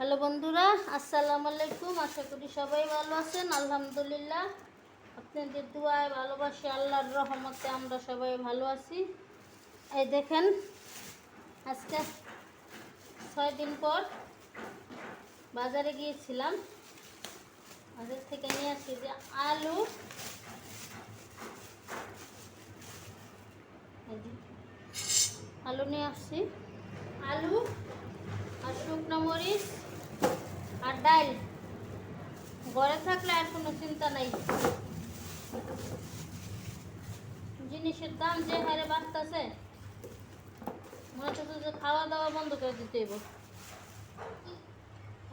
Hello বন্ধুরা, আসসালামু আলাইকুম। আশা করি সবাই ভালো আছেন। আলহামদুলিল্লাহ, আপনাদের দুয়ায় ভালোবাসি, আল্লাহর রহমতে আমরা সবাই ভালো আছি। এই দেখেন, আজকে ছয় দিন পর বাজারে গিয়েছিলাম। বাজার থেকে নিয়ে আসি যে আলু আলু নিয়ে আসছি। আলু আর শুকনো মরিচ। আর ডাল। ঘরে থাকলে আর কোনো চিন্তা নাই। জিনিসের দাম যে হারে বাড়তেছে, মনে হচ্ছে যে খাওয়া দাওয়া বন্ধ করে দিতে হইব।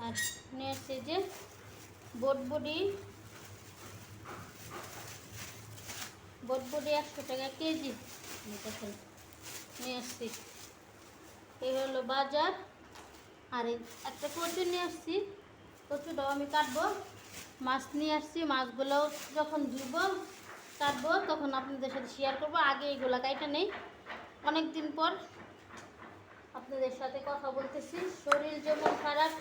আর নিয়ে আসছি যে বটবুডি বটবুডি একশো টাকা কেজি। নিয়ে আসছি। এই হলো বাজার। আর এই একটা কচু নিয়ে আসছি। কচুটাও আমি কাটবো। মাছ নিয়ে আসছি মাছগুলো যখন ধুব, কাটবো, তখন আপনাদের সাথে শেয়ার করব। আগে এইগুলো কাইটা নেই। অনেক দিন পর আপনাদের সাথে কথা বলতেছি। শরীর যেমন খারাপ,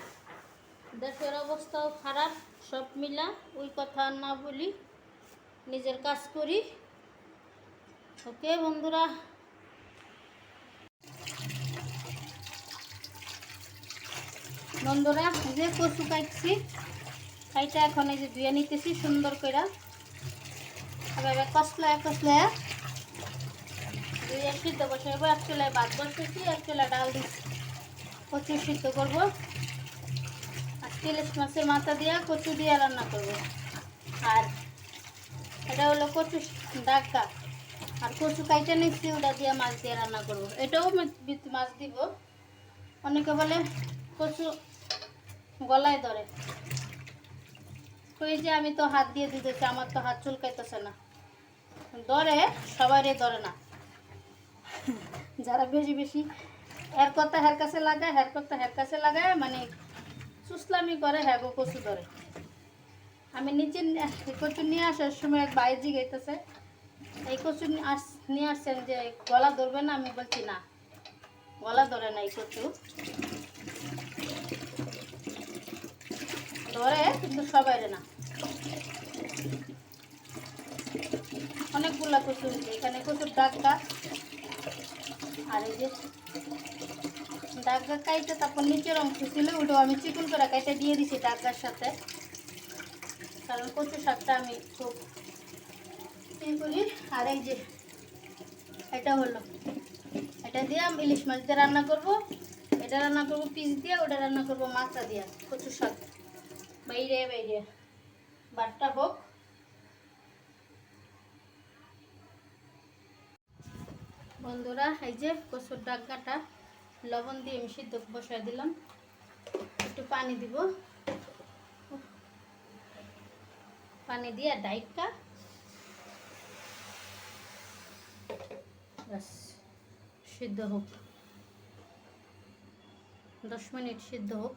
দেশের অবস্থাও খারাপ, সব মিলা ওই কথা না বলি, নিজের কাজ করি। ওকে বন্ধুরা বন্ধুরা যে কচু কাটছি। কাইটা এখন এই যে ধুয়ে নিতেছি সুন্দর করে এভাবে কষলায় কষলায় ধুয়ে সিদ্ধ বসে যাব এক চুলায় ভাত বসেছি এক চুলায় ডাল দিচ্ছি কচু সিদ্ধ করব। আর তিলিশ মাছের মাথা দিয়ে কচু দিয়ে রান্না করব। আর এটা হলো কচু ডাক্কা আর কচু কাইটা নিচ্ছি ওটা দিয়ে মাছ দিয়ে রান্না করব। এটাও মাছ দিব। অনেকে বলে কচু গলায় ধরে। ওই যে আমি তো হাত দিয়ে দিতেছি, আমার তো হাত চুলকাইতেছে না। ধরে সবারই ধরে না। যারা বেশি বেশি এর কথা হের কাছে লাগায়, হের কথা হের কাছে লাগায় মানে সুসলামি করে হ্যাঁ গো কচু ধরে। আমি নিচে কচু নিয়ে আসার সময় এক বাইরে জিগাইতেছে, এই কচু নিয়ে আসছেন যে গলা ধরবে না? আমি বলছি, না, গলা ধরে না এই কচু। ধরে, কিন্তু সবাই না। অনেকগুলা কচুর এখানে কচুর ডাক্কা আর এই যে ডাক্কা কাইতে তারপর নিচের অংশ ছিল, ওটাও আমি চিকুন করে কাইতে দিয়ে দিছি ডাক্কার সাথে। কারণ কচু শাকটা আমি খুব ই করি। আর এই যে এটা হলো, এটা দিয়ে আমি ইলিশ মাছ দিয়ে রান্না করব। এটা রান্না করব পিস দিয়ে, ওটা রান্না করব মাছটা দিয়ে কচু শাক। বাইরে বাইরে বাটটা হোক বন্ধুরা এই যে কচুর ডাক্কাটা লবণ দিয়ে আমি সিদ্ধ বসাই দিলাম একটু পানি দিব পানি দিয়ে ডাইটটা ব্যাস সিদ্ধ হোক দশ মিনিট সিদ্ধ হোক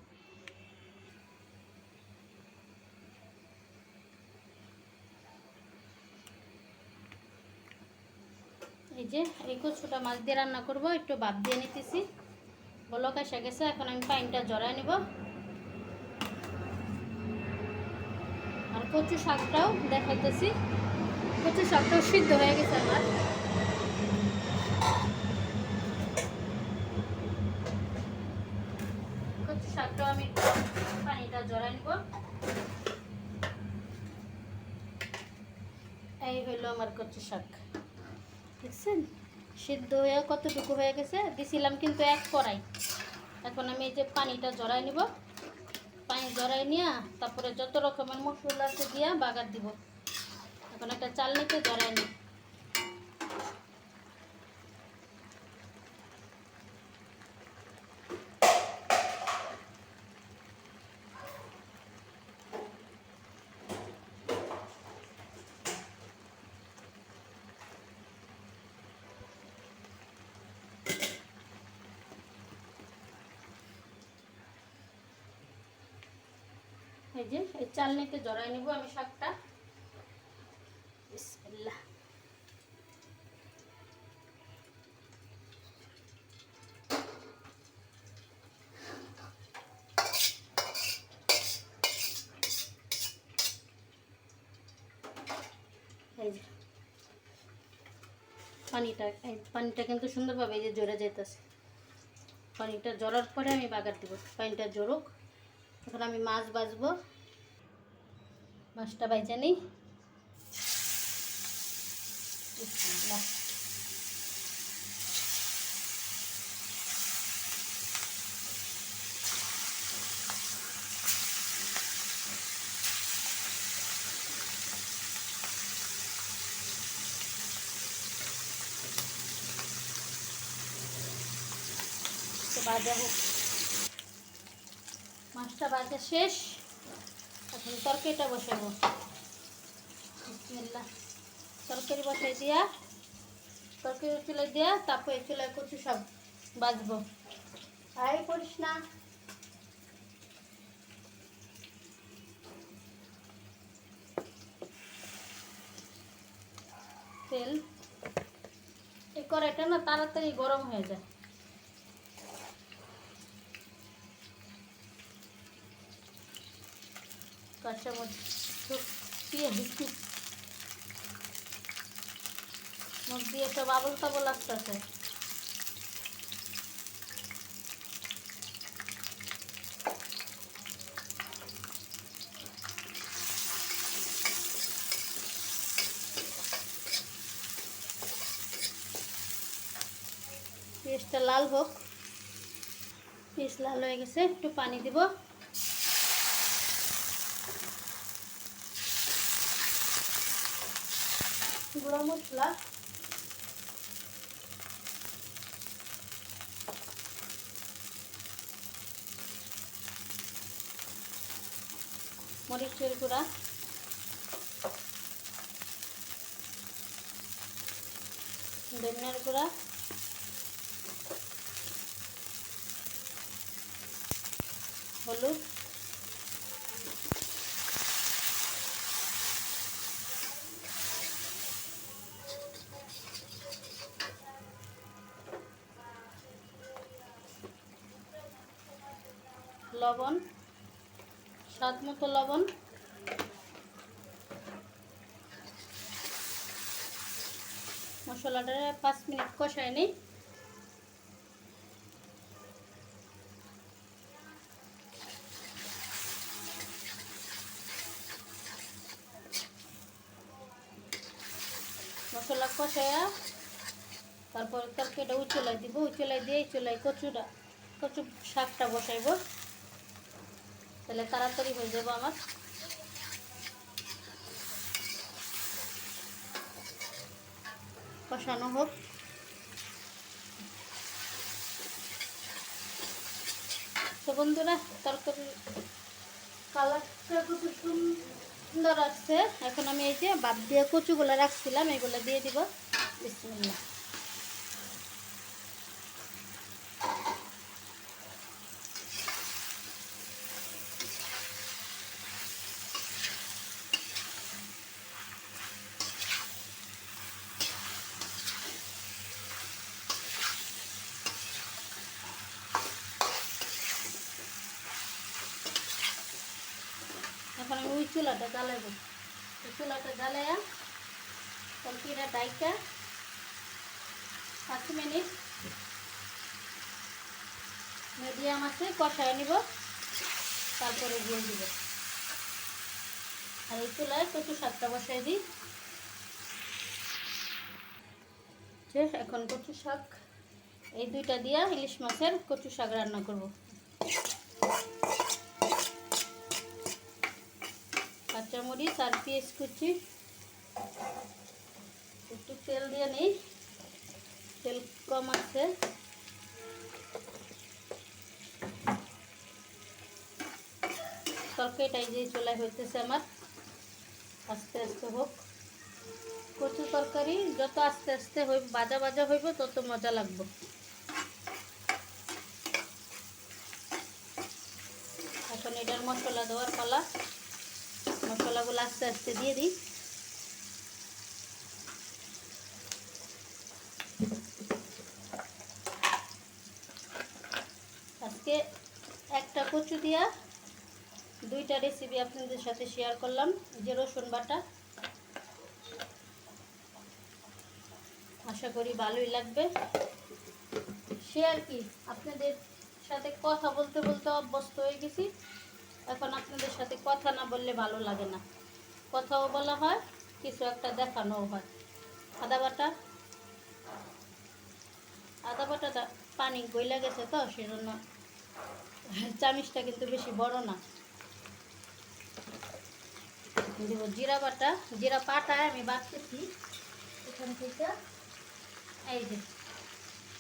যে এই কচুটা মাছ দিয়ে রান্না করব, একটু ভাত দিয়ে নিতেছি। বলক এসে গেছে, এখন আমি পাইনটা জড়াই নিব। আর কচু শাকটাও দেখাইতেছি। কচু শাকটাও সিদ্ধ হয়ে গেছে আমার। আমি পানিটা এই হইল আমার কচু শাক। দেখছেন? সিদ্ধ হয়ে কতটুকু হয়ে গেছে? দিছিলাম কিন্তু এক কড়াই। এখন আমি এই যে পানিটা জড়াই নিব। পানি জড়াই নিয়ে তারপরে যত রকমের মশলা আছে দিয়া বাগার দিব। এখন একটা চালনিতে জড়াই নিই। এই যে, এই চালনিতে জড়াই নেব আমি শাকটা। বিসমিল্লাহ। পানিটা পানিটা কিন্তু সুন্দরভাবে এই যে জোরে যেতেছে পানিটা জড়ার পরে আমি বাগার দিব, পানিটা জড়ুক এখন আমি মাছ বাজবো মাছটা বাইজে নিই বিসমিল্লাহ। তো ভাজা হোক মাছটা ভাজা শেষ। এখন তরকারিটা বসাবো। তরকারি বসাই দিয়া তরকারি চুলাই দিয়া তারপরে চুলাই কচু সব বাজবো। আই করিস না। তেল। এই কড়াইটা না তাড়াতাড়ি গরম হয়ে যায়। কাঁচামরিচ দিয়ে দিচ্ছি মুখ দিয়ে সব আবল তাবল লাল হোক। পেঁয়াজ লাল হয়ে গেছে, একটু পানি দিব। গুঁড়ো মশলা। মরিচের গুঁড়া। ধনিয়ার গুঁড়া। হলুদ। লবণ, স্বাদ মতো লবণ। মশলাটা পাঁচ মিনিট কষায় নিই। মশলা কষায়া তারপর তরকারিটা উচলাই দিব উচলাই দিয়ে চুলাই কচুটা কচু শাকটা বসাইব। তাহলে তাড়াতাড়ি হয়ে যাব আমার। কষানো হোক। তো বন্ধুরা, তরকারি কালারটা খুব সুন্দর আসছে। এখন আমি এই যে বাদ দিয়ে কচুগুলো রাখছিলাম, এগুলো দিয়ে দিব। বিসমিল্লাহ এখন আমি ওই চুলাটা জ্বালাইব চুলাটা জ্বালাইয়া তরকারিটা ডাইকা পাঁচ মিনিট মিডিয়াম আছে, কষায় নিব, তারপরে দিয়ে দিব। আর এই চুলায় কচু শাকটা বসাই দিই। এখন কচু শাক, এই দুইটা দিয়া ইলিশ মাছের কচু শাক রান্না করব। কাঁচামরিচ আর পেঁয়াজ কুচি। একটু তেল দিয়ে নিই তেল কম আছে। তরকারিটাই যে চলে হইতেছে আমার। আস্তে আস্তে হোক। কচু তরকারি যত আস্তে আস্তে হইব বাজা বাজা হইব, তত মজা লাগবে। এখন এটার মশলা দেওয়ার পালা। মশলাগুলো আস্তে আস্তে দিয়ে দিই। আজকে একটা কচু দিয়া দুইটা রেসিপি আপনাদের সাথে শেয়ার করলাম যে রসুন বাটা। আশা করি ভালোই লাগবে। আর কি, আপনাদের সাথে কথা বলতে বলতে অভ্যস্ত হয়ে গেছি। এখন আপনাদের সাথে কথা না বললে ভালো লাগে না। কথাও বলা হয়, কিছু একটা দেখানোও হয়। আদা বাটা? আদা বাটাটা পানি গইলা গেছে তো, সেজন্য চামিচটা কিন্তু বেশি বড় না। দেবো জিরা বাটা, জিরা পাটায় আমি বাটতেছি। এখান থেকে এই যে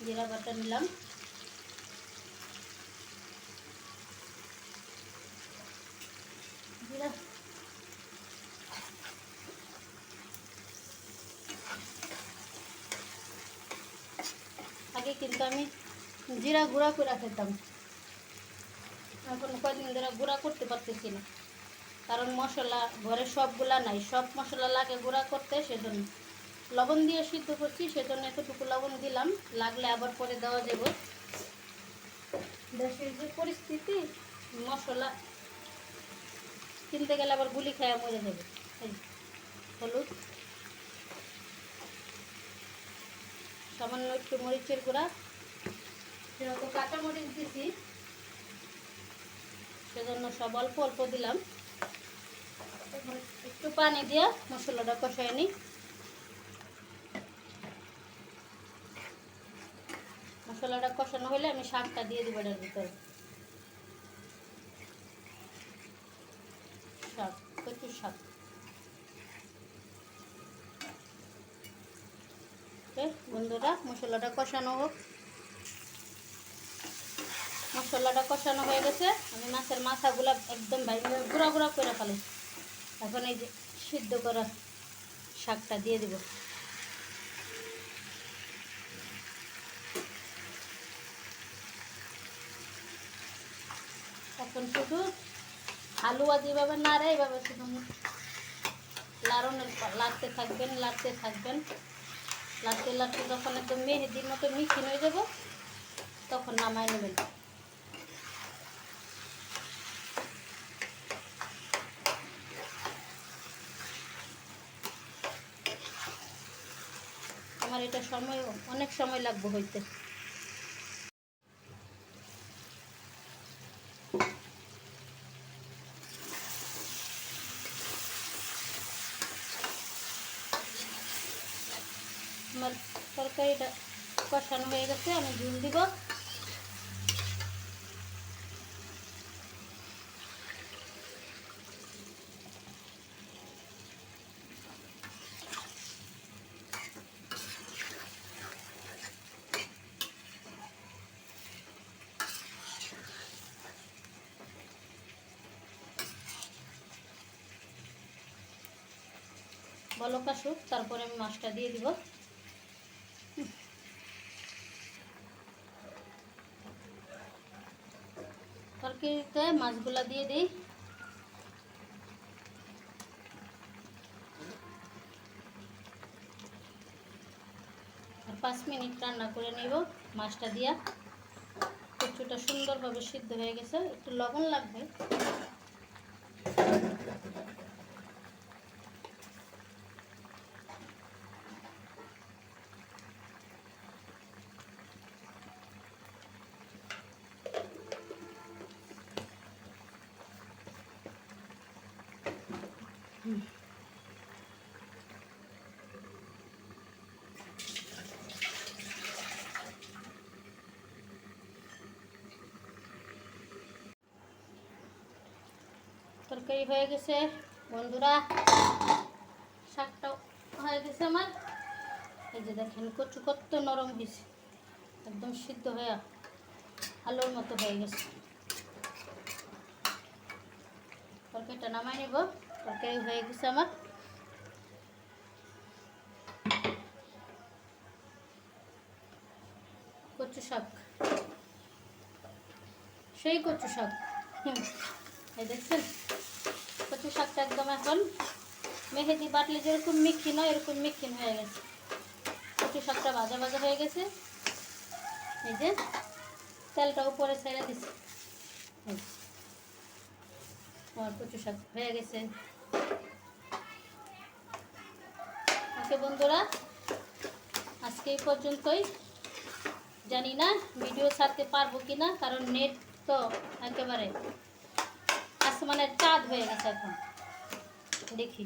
জিরা বাটা নিলাম। আগে কিন্তু আমি জিরা গুঁড়া করে খেতাম। এখন কয়েকদিন ধরে গুঁড়া করতে পারতেছি না। কারণ মশলা, ঘরে সবগুলা নাই। সব মশলা লাগে গুঁড়া করতে, সেজন্য। লবণ দিয়ে সিদ্ধ করছি, সেজন্য এতটুকু লবণ দিলাম। লাগলে আবার পরে দেওয়া যাব। দেশের যে পরিস্থিতি, মশলা কিনতে গেলে আবার গুলি খাওয়া মরে যাবে। হলুদ। সামান্য একটু মরিচের গুঁড়া। যেহেতু কাঁচা মরিচ দিছি, সেজন্য সব অল্প অল্প দিলাম। একটু পানি দিয়ে মশলাটা কষায় নিই। মশলাটা কষানো হলে আমি শাকটা দিয়ে দিব এটার ভিতরে শাক প্রচুর শাক ওকে, বন্ধুরা, মশলাটা কষানো হোক। মশলাটা কষানো হয়ে গেছে। আমি মাছের মাথাগুলো একদম গুঁড়া গুঁড়া করে ফেলি। এখন এই যে সিদ্ধ করা শাকটা দিয়ে দিব। এখন শুধু হালুয়া যেভাবে নাড়ে এইভাবে শুধু লাড়নের লাড়তে থাকবেন লাড়তে থাকবেন। লাড়তে লাড্ডু যখন একদম মেহেদির মতো মিশিন হয়ে যাব, তখন নামায় নেবেন। আমার এটা সময়, অনেক সময় লাগবে হইতে আমার তরকারিটা কষানো হয়ে গেছে আমি ঝুল দিব। বলক আসুক তারপরে আমি মাছটা দিয়ে দিব। তরকারিতে মাছগুলা দিয়ে দিই। আর পাঁচ মিনিট রান্না করে নেব মাছটা দিয়া। কচুটা সুন্দরভাবে সিদ্ধ হয়ে গেছে, একটু লবণ লাগবে। তরকারি হয়ে গেছে। বন্ধুরা, শাকটাও হয়ে গেছে আমার। এই যে দেখেন, কচু কত নরম হয়েছে। একদম সিদ্ধ হয়ে আলুর মতো হয়ে গেছে। তরকারিটা নামাই নেব। তরকারি হয়ে গেছে আমার। কচু শাক। সেই কচু শাক। এই দেখছেন? কচু শাকটা একদম এখন। মেহেদি বাটলে যেরকম মিক্ষিন হয়, এরকম মিক্ষিন হয়ে গেছে। কচু শাকটা ভাজা ভাজা হয়ে গেছে। এই যে তেলটা উপরে ছেড়ে যে। আমার কচু শাক হয়ে গেছে। ওকে বন্ধুরা, আজকে আজকে এই পর্যন্তই। জানি না ভিডিও ছাড়তে পারব কি না কারণ নেট তো একেবারে আসমানের চাঁদ হয়ে গেছে এখন। দেখি।